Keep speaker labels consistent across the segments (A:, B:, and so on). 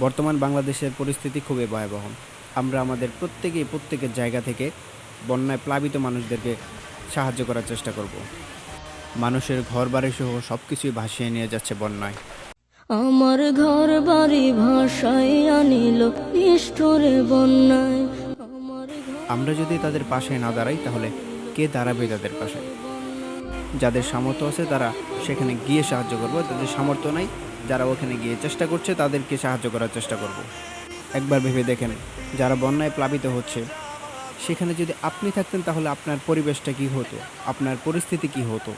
A: বর্তমান বাংলাদেশের পরিস্থিতি খুবই ভয়াবহ। আমরা আমাদের প্রত্যেকেই প্রত্যেকের জায়গা থেকে বন্যায় প্লাবিত মানুষদেরকে সাহায্য করার চেষ্টা করব। মানুষের ঘর বাড়ি সহ সব কিছুই ভাসিয়ে নিয়ে যাচ্ছে বন্যায়।
B: আমার ঘর বাড়ি ভাষায় আনিল নিষ্ঠুরে বন্যায়। আমরা
A: যদি তাদের পাশে না দাঁড়াই তাহলে কে দাঁড়াবে তাদের পাশে? যাদের সামর্থ্য আছে তারা সেখানে গিয়ে সাহায্য করব যাদের সামর্থ্য নাই যারা ওখানে গিয়ে চেষ্টা করছে, তাদেরকে সাহায্য করার চেষ্টা করব। একবার ভেবে দেখেন, যারা বন্যায় প্লাবিত হচ্ছে, সেখানে যদি আপনি থাকতেন তাহলে আপনার পরিবেশটা কি হতো? আপনার পরিস্থিতি কি হতো?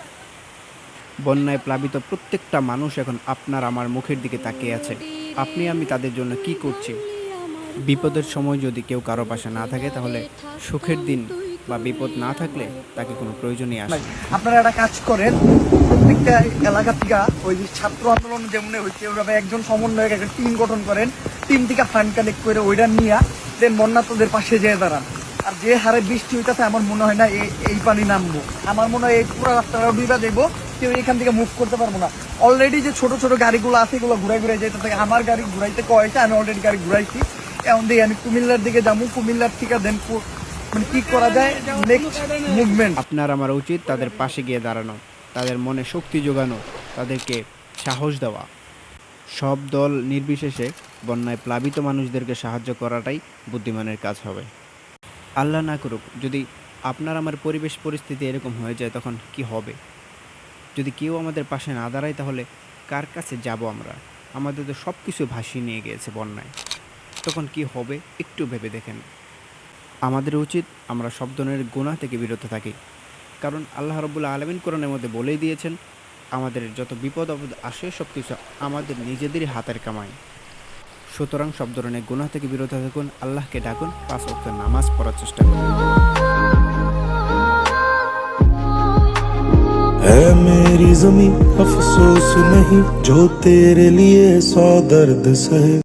A: বন্যায় প্লাবিত প্রত্যেকটা মানুষ এখন আপনার আমার মুখের দিকে তাকিয়ে আছে। আপনি, আমি তাদের জন্য কি করছি? বিপদের সময় যদি কেউ কারও পাশে না থাকে, তাহলে সুখের দিন বা বিপদ না থাকলে তাকে কোনো প্রয়োজনই আসে
C: আপনারা একটা কাজ করেন, প্রত্যেকটা এলাকা থেকে ওই যে ছাত্র আন্দোলন যেমন হয়েছে ওইভাবে একজন সমন্বয়ক একটা টিম গঠন করেন, টিম থেকে ফান্ড কালেক্ট করে ওইটা নিয়ে দেন বন্যাতদের পাশে যেয়ে দাঁড়ান। আর যে হারে বৃষ্টি হইতেছে, আমার মনে হয় না এই পানি নামবো। আমার মনে হয় এই পুরো রাস্তাটা ডুবা দেবো, কেউ এখান থেকে মুভ করতে পারব না। অলরেডি যে ছোট ছোট গাড়িগুলো আছে, এগুলো ঘুরাই ঘুরাই যেতে থাকে আমার গাড়ি ঘুরাইতে কয়েছে আমি অলরেডি গাড়ি ঘুরাইছি। এখন দিয়ে আমি কুমিল্লার দিকে যাব কুমিল্লার থেকে দেন কি করা যায়? নেক্সট মুভমেন্ট
A: আপনার আমার উচিত তাদের পাশে গিয়ে দাঁড়ানো, তাদের মনে শক্তি যোগানো, তাদেরকে সাহস দেওয়া। সব দল নির্বিশেষে বন্যায় প্লাবিত মানুষদেরকে সাহায্য করাটাই বুদ্ধিমানের কাজ হবে। আল্লাহ না করুক, যদি আপনার আমার পরিবেশ পরিস্থিতি এরকম হয়ে যায়, তখন কি হবে? যদি কেউ আমাদের পাশে না দাঁড়ায়, তাহলে কার কাছে যাব আমরা? আমাদের তো সব কিছু ভাসিয়ে নিয়ে গিয়েছে বন্যায়। তখন কি হবে? একটু ভেবে দেখেন। আমাদের উচিত আমরা সব ধরনের গুনাহ থেকে বিরত থাকি কারণ আল্লাহ রবুল্লা আলমিন কোরআনের মধ্যে বলেই দিয়েছেন আমাদের যত বিপদ আপদ আসে সব কিছু আমাদের নিজেদেরই হাতের কামাই সুতরাং সব ধরনের গুনাহ থেকে বিরত থাকুন আল্লাহকে ডাকুন পাঁচ ওয়াক্ত নামাজ পড়ার চেষ্টা করুন
D: है मेरी जमी अफसोस नहीं जो तेरे लिए सौ दर्द सहे